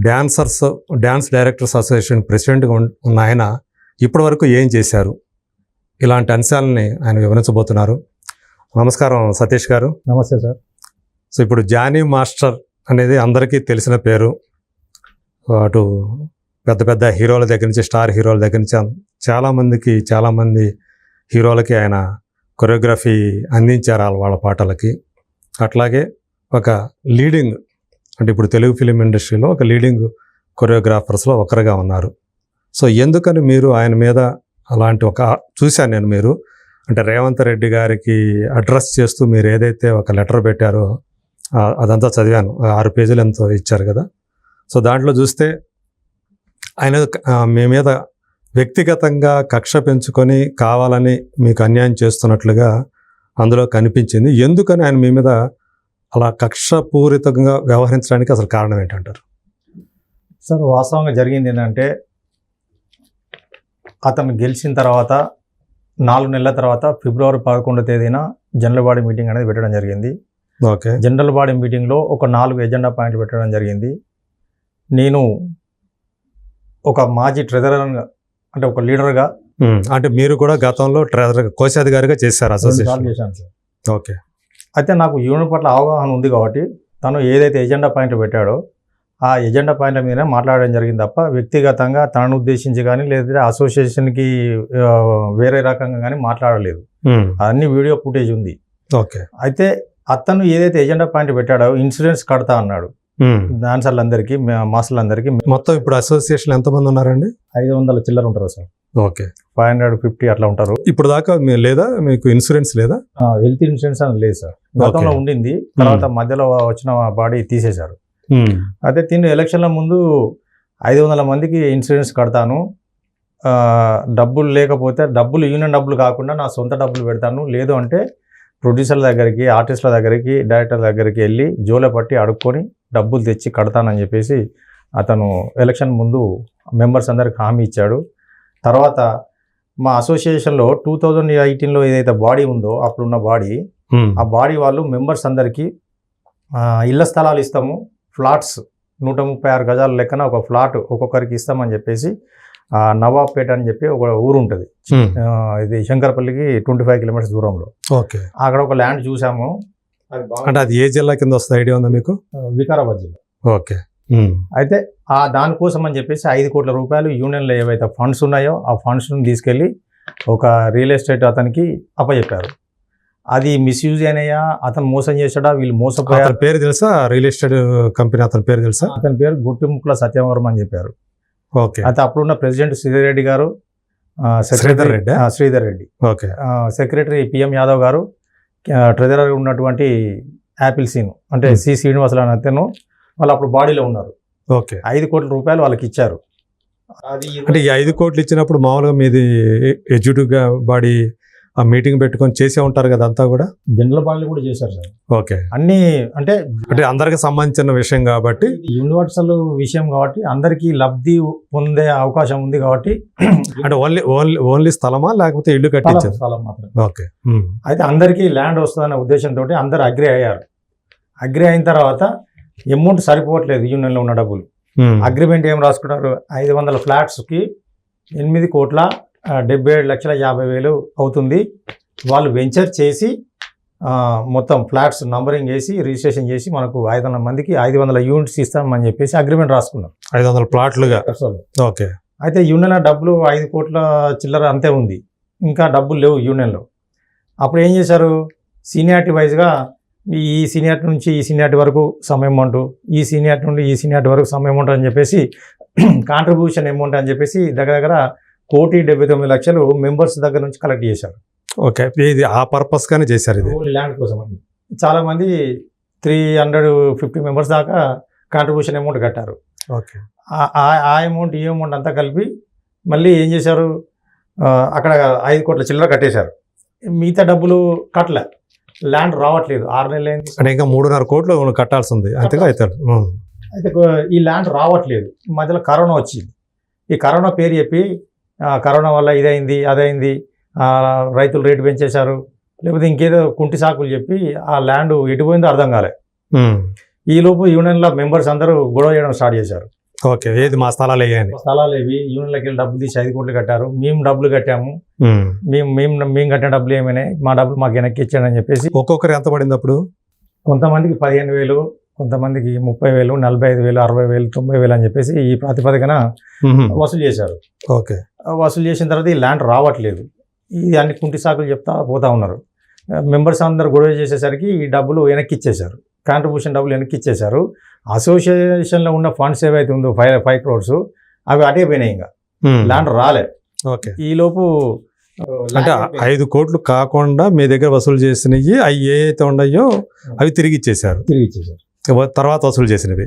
Dancers dance directors association ప్రెసిడెంట్గా ఉన్- ఉన్న ఆయన ఇప్పటివరకు ఏం చేశారు? ఇలాంటి అంశాలని ఆయన వివరించబోతున్నారు. నమస్కారం సతీష్ గారు. నమస్తే సార్. సో ఇప్పుడు జానీ మాస్టర్ అనేది అందరికీ తెలిసిన పేరు. అటు పెద్ద పెద్ద హీరోల దగ్గర నుంచి స్టార్ హీరోల దగ్గర నుంచి చాలామందికి చాలామంది హీరోలకి ఆయన కొరియోగ్రఫీ అందించారు వాళ్ళ వాళ్ళ పాటలకి. అట్లాగే ఒక లీడింగ్ అంటే ఇప్పుడు తెలుగు ఫిలిం ఇండస్ట్రీలో ఒక లీడింగ్ కొరియోగ్రాఫర్స్లో ఒకరుగా ఉన్నారు. సో ఎందుకని మీరు ఆయన మీద అలాంటి ఒక చూశాను నేను మీరు. అంటే రేవంత్ రెడ్డి గారికి అడ్రస్ చేస్తూ మీరు ఏదైతే ఒక లెటర్ పెట్టారో అదంతా చదివాను. ఆరు పేజీలు ఎంతో ఇచ్చారు కదా. సో దాంట్లో చూస్తే ఆయన మీ మీద వ్యక్తిగతంగా కక్ష పెంచుకొని కావాలని మీకు అన్యాయం చేస్తున్నట్లుగా అందులో కనిపించింది. ఎందుకని ఆయన మీ మీద అలా కక్షపూరితంగా వ్యవహరించడానికి అసలు కారణం ఏంటంటారు? సార్ వాస్తవంగా జరిగింది ఏంటంటే అతను గెలిచిన తర్వాత నాలుగు నెలల తర్వాత ఫిబ్రవరి పదకొండో తేదీన జనరల్ బాడీ మీటింగ్ అనేది పెట్టడం జరిగింది. ఓకే. జనరల్ బాడీ మీటింగ్లో ఒక నాలుగు ఎజెండా పాయింట్లు పెట్టడం జరిగింది. నేను ఒక మాజీ ట్రెజరర్గా అంటే ఒక లీడర్గా అంటే మీరు కూడా గతంలో ట్రెజర్ కోశాధికారిగా చేశారు అసోసియేషన్. చేశాను సార్. ఓకే. అయితే నాకు యూనిట్ పట్ల అవగాహన ఉంది కాబట్టి తను ఏదైతే ఎజెండా పాయింట్ పెట్టాడో ఆ ఎజెండా పాయింట్ల మీదనే మాట్లాడడం జరిగింది తప్ప వ్యక్తిగతంగా తనను ఉద్దేశించి కానీ లేదా అసోసియేషన్కి వేరే రకంగా కానీ మాట్లాడలేదు. అన్ని వీడియో ఫుటేజ్ ఉంది. ఓకే. అయితే అతను ఏదైతే ఎజెండా పాయింట్ పెట్టాడో ఇన్సూరెన్స్ కడతా అన్నాడు. డాన్సర్లందరికీ మాస్టర్లందరికీ. మొత్తం ఇప్పుడు అసోసియేషన్ ఎంతమంది ఉన్నారండి? ఐదు వందల చిల్లర ఉంటారు sir. Okay. Five hundred fifty అట్లా ఉంటారు. ఇప్పుడు దాకా లేదా? మీకు ఇన్సూరెన్స్ లేదా? హెల్త్ ఇన్సూరెన్స్ అని లేదు సార్. గతంలో. ఉండింది. తర్వాత మధ్యలో వచ్చిన బాడీ తీసేశారు. ఉమ్, అయితే తిను ఎలక్షన్ల ముందు ఐదు వందల మందికి ఇన్సూరెన్స్ కడతాను. డబ్బులు లేకపోతే డబ్బులు యూనియన్ డబ్బులు కాకుండా నా సొంత డబ్బులు పెడతాను. లేదు అంటే ప్రొడ్యూసర్ల దగ్గరికి ఆర్టిస్టుల దగ్గరికి డైరెక్టర్ దగ్గరికి వెళ్ళి జోల పట్టి అడుక్కొని డబ్బులు తెచ్చి కడతానని చెప్పేసి అతను ఎలక్షన్ ముందు మెంబర్స్ అందరికి హామీ ఇచ్చాడు. తర్వాత మా అసోసియేషన్లో టూ థౌజండ్ ఎయిటీన్లో ఏదైతే బాడీ ఉందో అప్పుడున్న బాడీ ఆ బాడీ వాళ్ళు మెంబర్స్ అందరికీ ఇళ్ళ స్థలాలు ఇస్తాము. ఫ్లాట్స్ నూట ముప్పై ఆరు గజాల లెక్కన ఒక ఫ్లాట్ ఒక్కొక్కరికి ఇస్తామని చెప్పేసి ఆ, నవాబ్పేట అని చెప్పి ఒక ఊరు ఉంటుంది. ఇది శంకరపల్లికి ట్వంటీ ఫైవ్ కిలోమీటర్స్ దూరంలో. ఓకే. అక్కడ ఒక ల్యాండ్ చూసాము. అంటే అది ఏ జిల్లా కింద వస్తుంది ఐడియా ఉందా మీకు? వికారాబాద్ జిల్లా. ఓకే. అయితే ఆ దానికోసం అని చెప్పేసి ఐదు కోట్ల రూపాయలు యూనియన్లో ఏవైతే ఫండ్స్ ఉన్నాయో ఆ ఫండ్స్ని తీసుకెళ్ళి ఒక రియల్ ఎస్టేట్ అతనికి అప్పచెప్పారు అది మిస్యూజ్ అయినాయా? అతను మోసం చేశాడా? వీళ్ళు మోసపోయారు పేరు తెలుసా? రియల్ ఎస్టేట్ కంపెనీ అతని పేరు తెలుసా? అతని పేరు గుట్టిముక్కుల సత్యవరం అని చెప్పారు. ఓకే. అయితే అప్పుడున్న ప్రెసిడెంట్ శ్రీధర్ రెడ్డి గారు Sridhar secretary Reddy? Sridhar Reddy okay. Secretary PM Yadav గారు ట్రెజరర్ ఉన్నటువంటి యాపిల్ సీన్ అంటే Hmm. సి శ్రీనివాసులు అని అతను వాళ్ళు అప్పుడు బాడీలో ఉన్నారు. ఓకే. ఐదు కోట్ల రూపాయలు వాళ్ళకి ఇచ్చారు అది అంటే ఈ ఐదు కోట్లు ఇచ్చినప్పుడు మామూలుగా మీది ఎగ్జిక్యూటివ్ బాడీ ఆ మీటింగ్ పెట్టుకొని చేసే ఉంటారు కదా అంతా కూడా? జనరల్ బాడీలు కూడా చేశారు సార్. ఓకే. అన్ని అంటే అంటే అందరికి సంబంధించిన విషయం కాబట్టి యూనివర్సల్ విషయం కాబట్టి అందరికీ లబ్ధి పొందే అవకాశం ఉంది కాబట్టి అంటే ఓన్లీ ఓన్లీ ఓన్లీ స్థలమా లేకపోతే ఇల్లు కట్టించారు? స్థలం మాత్రం ఓకే. అయితే అందరికీ ల్యాండ్ వస్తుందనే ఉద్దేశంతో అందరు అగ్రి అయ్యారు. అగ్రి అయిన తర్వాత అమౌంట్ సరిపోవట్లేదు యూనియన్లో ఉన్న డబ్బులు. అగ్రిమెంట్ ఏం రాసుకున్నారు? ఐదు వందల ఫ్లాట్స్కి ఎనిమిది కోట్ల డెబ్బై ఏడు లక్షల యాభై వేలు అవుతుంది. వాళ్ళు వెంచర్ చేసి మొత్తం ఫ్లాట్స్ నంబరింగ్ చేసి రిజిస్ట్రేషన్ చేసి మనకు ఐదు వందల మందికి ఐదు వందల యూనిట్స్ ఇస్తామని చెప్పేసి అగ్రిమెంట్ రాసుకున్నారు. ఐదు వందల ప్లాట్లుగా? ఓకే. అయితే యూనియన్లో డబ్బులు ఐదు కోట్ల చిల్లర అంతే ఉంది. ఇంకా డబ్బులు లేవు యూనియన్లో అప్పుడు ఏం చేశారు? సీనియారిటీ వైజ్గా ఈ సీనియారిటీ నుంచి ఈ సీనియారిటీ వరకు సమ్ అమౌంట్ ఈ సీనియారిటీ నుండి ఈ సీనియారిటీ వరకు సమ్ అమౌంట్ అని చెప్పేసి కాంట్రిబ్యూషన్ అమౌంట్ అని చెప్పేసి దగ్గర దగ్గర కోటి డెబ్బై తొమ్మిది లక్షలు మెంబర్స్ దగ్గర నుంచి కలెక్ట్ చేశారు. ఓకే ఇది ఆ పర్పస్ గానే చేశారు ఇది. ల్యాండ్ కోసం అని చాలామంది త్రీ హండ్రెడ్ ఫిఫ్టీ మెంబర్స్ దాకా కాంట్రిబ్యూషన్ అమౌంట్ కట్టారు. ఓకే. ఆ- అమౌంట్ ఈ అమౌంట్ అంతా కలిపి మళ్ళీ ఏం చేశారు? అక్కడ ఐదు కోట్ల చిల్లర కట్టేశారు. మిగతా డబ్బులు కట్టలే. ల్యాండ్ రావట్లేదు. ఆరు నెలలు అయింది. అంటే ఇంకా మూడున్నర కోట్లు కట్టాల్సి ఉంది అంతేగా ఉమ్, అయితే? ఈ ల్యాండ్ రావట్లేదు. మధ్యలో కరోనా వచ్చింది. ఈ కరోనా పేరు చెప్పి కరోనా వల్ల ఇదైంది అదైంది రైతులు రేటు పెంచేశారు. లేకపోతే ఇంకేదో కుంటి సాకులు చెప్పి ఆ ల్యాండ్ ఎటుపోయిందో అర్థం కాలే. ఉమ్, ఈ లోపు యూనియన్లో మెంబర్స్ అందరూ గొడవ చేయడం స్టార్ట్ చేశారు. ఓకే ఏది మా స్థలాలు వేయని స్థలాలు ఇవి యూనియన్లోకి వెళ్ళి డబ్బులు తీసి ఐదు కోట్లు కట్టారు. మేము డబ్బులు కట్టాము. మేము. మేము మేము కట్టిన డబ్బులు ఏమైనాయి మా డబ్బులు మాకు వెనక్కి ఇచ్చాడు అని చెప్పేసి ఒక్కొక్కరు ఎంత పడింది అప్పుడు? కొంతమందికి పదిహేను వేలు కొంతమందికి ముప్పై వేలు నలభై ఐదు వేలు అరవై వేలు తొంభై వేలు అని చెప్పేసి ఈ ప్రాతిపదికన వసూలు చేశారు. ఓకే. వసూలు చేసిన తర్వాత ఈ ల్యాండ్ రావట్లేదు. ఇది అన్ని కుంటి సాకులు చెప్తా పోతా ఉన్నారు. మెంబర్స్ అందరు గొడవ చేసేసరికి ఈ డబ్బులు వెనక్కి ఇచ్చేశారు. కాంట్రిబ్యూషన్ డబ్బులు వెనక్కి ఇచ్చేశారు. అసోసియేషన్లో ఉన్న ఫండ్స్ ఏవైతే ఉందో ఫైవ్ ఫైవ్ క్రోర్స్ అవి అటే పోయినాయి ఇంకా. ల్యాండ్ రాలే ఓకే. ఈ లోపు అంటే ఐదు కోట్లు కాకుండా మీ దగ్గర వసూలు చేసినవి అవి ఏ అయితే ఉన్నాయో అవి తిరిగి ఇచ్చేసారు తిరిగి ఇచ్చేశారు ఇవ- తర్వాత వసూలు చేసినవి.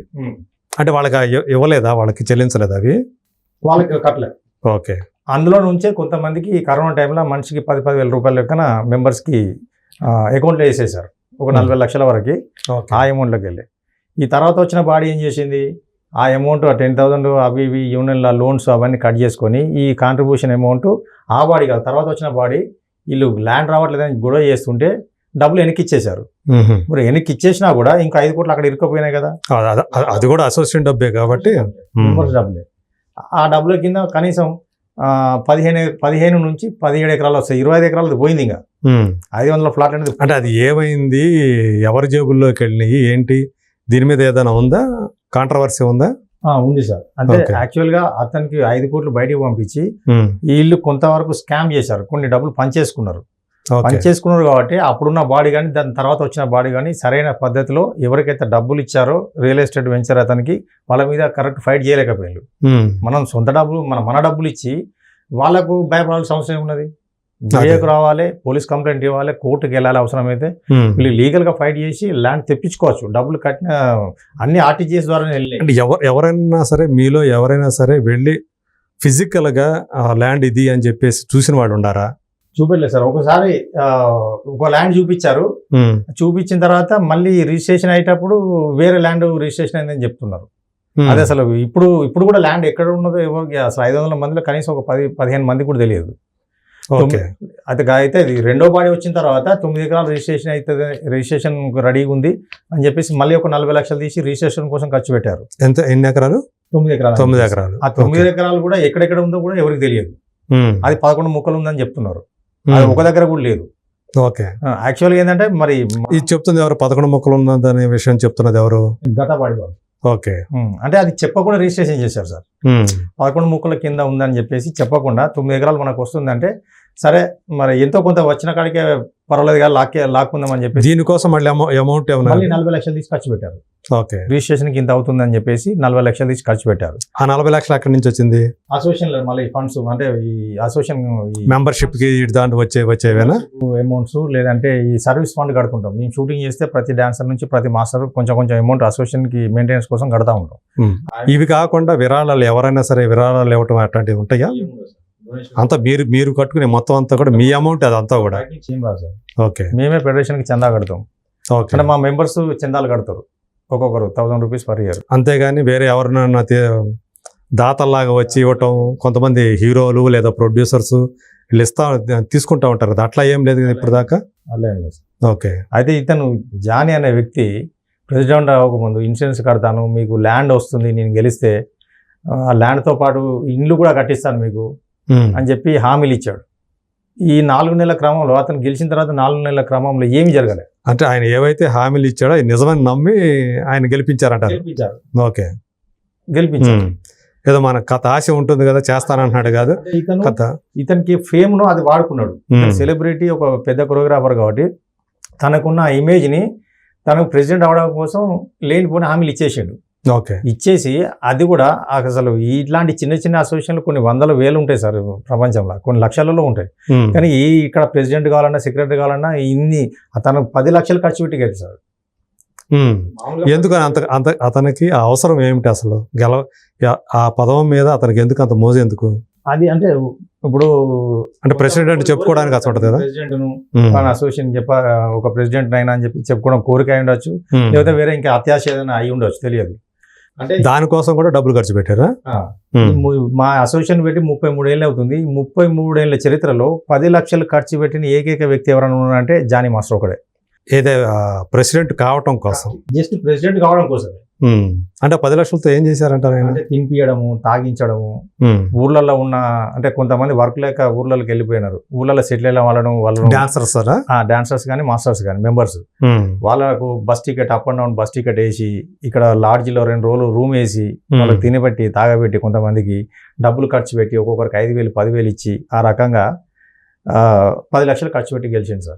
అంటే వాళ్ళకి ఇవ్వలేదా? వాళ్ళకి చెల్లించలేదా అవి? వాళ్ళకి కట్టలేదు. ఓకే. అందులో నుంచే కొంతమందికి కరోనా టైంలో మనిషికి పది పది వేల రూపాయల లెక్కన మెంబర్స్కి అకౌంట్లో వేసేసారు ఒక నలభై లక్షల వరకు ఆ అమౌంట్లోకి వెళ్ళి ఈ తర్వాత వచ్చిన బాడీ ఏం చేసింది? ఆ అమౌంట్ టెన్ థౌసండ్ అవి ఇవి యూనియన్ల లోన్స్ అవన్నీ కట్ చేసుకొని ఈ కాంట్రిబ్యూషన్ అమౌంట్ ఆ బాడీ కాదు తర్వాత వచ్చిన బాడీ వీళ్ళు ల్యాండ్ రావట్లేదని గొడవ చేస్తుంటే డబ్బులు వెనక్కి ఇచ్చేశారు. మరి వెనక్కి ఇచ్చేసినా కూడా ఇంకా ఐదు కోట్లు అక్కడ ఇరుక్కుపోయినాయి కదా. అది- కూడా అసోసియేషన్ డబ్బే కాబట్టి డబ్బులే. ఆ డబ్బుల కింద కనీసం ఆ, పదిహేను పదిహేను నుంచి పదిహేడు ఎకరాలు వస్తాయి. ఇరవై ఐదు ఎకరాలు పోయింది ఇంకా. ఐదు వందల ఫ్లాట్ అనేది అంటే అది ఏమైంది? ఎవరి జేబుల్లోకి వెళ్ళినాయి? ఏంటి? దీని మీద ఏదైనా ఉందా? కాంట్రవర్సీ ఉందా? ఉంది సార్. అంటే. యాక్చువల్గా అతనికి ఐదు కోట్లు బయటికి పంపించి మ్మ్. వీళ్ళు కొంతవరకు స్కామ్ చేశారు. కొన్ని డబ్బులు పంచేసుకున్నారు ఓకే పంచేసుకున్నారు కాబట్టి అప్పుడున్న బాడీ కానీ దాని తర్వాత వచ్చిన బాడీ కానీ సరైన పద్ధతిలో ఎవరికైతే డబ్బులు ఇచ్చారో రియల్ ఎస్టేట్ వెంచర్ అతనికి వాళ్ళ మీద కరెక్ట్ ఫైట్ చేయలేకపోయారు. మనం సొంత డబ్బులు మన మన డబ్బులు ఇచ్చి వాళ్ళకు భయపడాల్సిన అవసరం ఏమున్నది? జేఏకు రావాలి పోలీస్ కంప్లైంట్ ఇవ్వాలి కోర్టుకి వెళ్ళాలి అవసరమైతే. వీళ్ళు లీగల్గా ఫైట్ చేసి ల్యాండ్ తెప్పించుకోవచ్చు. డబ్బులు కట్టిన అన్ని ఆర్టీజీఎస్ ద్వారా వెళ్ళి ఎవరైనా సరే మీలో ఎవరైనా సరే వెళ్ళి ఫిజికల్గా ల్యాండ్ ఇది అని చెప్పేసి చూసిన వాళ్ళు ఉండారా? చూపెట్టలేదు సార్. ఒకసారి ఒక ల్యాండ్ చూపించారు. చూపించిన తర్వాత మళ్ళీ రిజిస్ట్రేషన్ అయ్యేటప్పుడు వేరే ల్యాండ్ రిజిస్ట్రేషన్ అయిందని చెప్తున్నారు. అదే అసలు ఇప్పుడు ఇప్పుడు కూడా ల్యాండ్ ఎక్కడ ఉన్నదో ఎవరికి అసలు ఐదు వందల మందిలో కనీసం ఒక పది పదిహేను మంది కూడా తెలియదు. ఓకే. అది గా- అయితే ఇది రెండో బాడీ వచ్చిన తర్వాత తొమ్మిది ఎకరాలు రిజిస్ట్రేషన్ అవుతుంది రిజిస్ట్రేషన్ రెడీగా ఉంది అని చెప్పేసి మళ్ళీ ఒక నలభై లక్షలు తీసి రిజిస్ట్రేషన్ కోసం ఖర్చు పెట్టారు. ఎంత ఎన్ని ఎకరాలు? తొమ్మిది ఎకరాలు. తొమ్మిది ఎకరాలు. ఆ తొమ్మిది ఎకరాలు కూడా ఎక్కడెక్కడ ఉందో కూడా ఎవరికి తెలియదు. అది పదకొండు ముక్కలు ఉందని చెప్తున్నారు. అది. ఒక దగ్గర కూడా లేదు. ఓకే. యాక్చువల్గా ఏంటంటే మరి ఇది చెప్తుంది ఎవరు? పదకొండు మొక్కలు ఉన్నదనే విషయం చెప్తున్నది ఎవరు? గత వాళ్ళు. ఓకే. అంటే అది చెప్పకుండా రిజిస్ట్రేషన్ చేశారు సార్. పదకొండు ముక్కల కింద ఉందని చెప్పేసి చెప్పకుండా తొమ్మిది ఎకరాలు మనకు వస్తుందంటే సరే మరి ఎంతో కొంత వచ్చిన కాడికే పర్వాలేదు కదా లాక్కే లాక్కుందామని చెప్పేసి. దీనికోసం మళ్ళీ అమౌ- అమౌంట్ ఏమన్నా? మళ్ళీ నలభై లక్షలు తీసి ఖర్చు పెట్టారు. ఓకే. రిజిస్ట్రేషన్కి ఇంత అవుతుందని చెప్పేసి నలభై లక్షలు తీసి ఖర్చు పెట్టారు. ఆ నలభై లక్షలు ఎక్కడి నుంచి వచ్చింది? అసోసియేషన్ మళ్ళీ ఫండ్స్ అంటే ఈ అసోసియేషన్ మెంబర్షిప్కి దాంట్లో వచ్చే వచ్చేవేనా? అమౌంట్స్ లేదంటే ఈ సర్వీస్ ఫండ్ కడుతుంటాం. మేము షూటింగ్ చేస్తే ప్రతి డాన్సర్ నుంచి ప్రతి మాస్టర్ కొంచెం కొంచెం అమౌంట్ అసోసియేషన్కి మెయింటెనెన్స్ కోసం కడతా ఉంటాం. ఇవి కాకుండా విరాళాలు ఎవరైనా సరే విరాళాలు ఇవ్వటం అట్లాంటివి ఉంటాయా? అంతా మీరు మీరు కట్టుకునే మొత్తం అంతా కూడా మీ అమౌంట్ అదంతా కూడా? ఏం రాదు సార్. ఓకే మేమే ఫెడరేషన్కి చందా కడతాం. ఓకే అంటే మా మెంబర్స్ చందాలు కడతారు. ఒక్కొక్కరు థౌసండ్ రూపీస్ పర్ ఇయర్. అంతేగాని వేరే ఎవరినైనా దాతల్లాగా వచ్చి ఇవ్వటం కొంతమంది హీరోలు లేదా ప్రొడ్యూసర్స్ వీళ్ళు ఇస్తా తీసుకుంటా ఉంటారు. కదా అట్లా ఏం లేదు కదా ఇప్పుడు దాకా అలా ఓకే అయితే ఇతను జానీ అనే వ్యక్తి ప్రెసిడెంట్ అవ్వకముందు ఇన్సూరెన్స్ కడతాను మీకు ల్యాండ్ వస్తుంది నేను గెలిస్తే ఆ ల్యాండ్తో పాటు ఇండ్లు కూడా కట్టిస్తాను మీకు. అని చెప్పి హామీలు ఇచ్చాడు. ఈ నాలుగు నెలల క్రమంలో అతను గెలిచిన తర్వాత నాలుగు నెలల క్రమంలో ఏమి జరగలేదు. అంటే ఆయన ఏవైతే హామీలు ఇచ్చాడో నిజమని నమ్మి ఆయన గెలిపించారంటారు? గెలిపించారు. ఓకే. గెలిపించారు. మ్మ్. ఏదో మన కథ ఆశ ఉంటుంది కదా చేస్తానంటున్నాడు కాదు. కథ. ఇతనికి ఫేమ్ను అది వాడుకున్నాడు. మ్మ్. సెలబ్రిటీ ఒక పెద్ద కొరియోగ్రాఫర్ కాబట్టి తనకున్న ఇమేజ్ని తనకు ప్రెసిడెంట్ అవడం కోసం లేనిపోయిన హామీలు ఇచ్చేసాడు. ఓకే. ఇచ్చేసి అది కూడా అసలు ఇట్లాంటి చిన్న చిన్న అసోసియేషన్లు కొన్ని వందల వేలు ఉంటాయి సార్ ప్రపంచంలో కొన్ని లక్షలలో ఉంటాయి. కానీ ఈ ఇక్కడ ప్రెసిడెంట్ కావాలన్నా సెక్రటరీ కావాలన్నా ఇన్ని తనకు పది లక్షలు ఖర్చు పెట్టి గెలిచాడు మ్మ్. ఎందుకని అంత అంత అతనికి ఆ అవసరం ఏమిటి అసలు? గెల ఆ పదవం మీద అతనికి ఎందుకు అంత మోజు ఎందుకు? అది అంటే ఇప్పుడు అంటే ప్రెసిడెంట్ చెప్పుకోవడానికి అసలు ఉంటుంది కదా? ప్రెసిడెంట్ అసోసియేషన్ చెప్ప ఒక ప్రెసిడెంట్ అయినా అని చెప్పి చెప్పుకోవడం కోరిక అయి ఉండొచ్చు. లేకపోతే వేరే ఇంకా అత్యాశ ఏదైనా అయి ఉండొచ్చు తెలియదు. అంటే దానికోసం కూడా డబ్బులు ఖర్చు పెట్టారా. ము- అసోసియేషన్ పెట్టి ముప్పై మూడేళ్ళు అవుతుంది. ముప్పై మూడేళ్ళ చరిత్రలో పది లక్షలు ఖర్చు పెట్టిన ఏకైక వ్యక్తి ఎవరైనా ఉన్నారంటే జానీ మాస్టర్ ఒకడే. ఏదే ప్రెసిడెంట్ కావటం కోసం. జస్ట్ ప్రెసిడెంట్ కావడం కోసమే. అంటే పది లక్షలతో ఏం చేశారంటారు అంటే తినిపియడము తాగించడము. ఊర్లలో ఉన్న అంటే కొంతమంది వర్క్ లేక ఊర్లలోకి వెళ్ళిపోయినారు. ఊర్లలో సెటిల్ అయిన వాళ్ళను వాళ్ళు డాన్సర్ సారా? డాన్సర్స్ కానీ మాస్టర్స్ కానీ మెంబర్స్. వాళ్ళకు bus ticket up and down bus ticket వేసి ఇక్కడ లాడ్జిలో రెండు రోజులు రూమ్ వేసి. వాళ్ళకి తినబెట్టి తాగబెట్టి కొంతమందికి డబ్బులు ఖర్చు పెట్టి ఒక్కొక్కరికి ఐదు వేలు పదివేలు ఇచ్చి ఆ రకంగా పది లక్షలు ఖర్చు పెట్టి గెలిచింది సార్.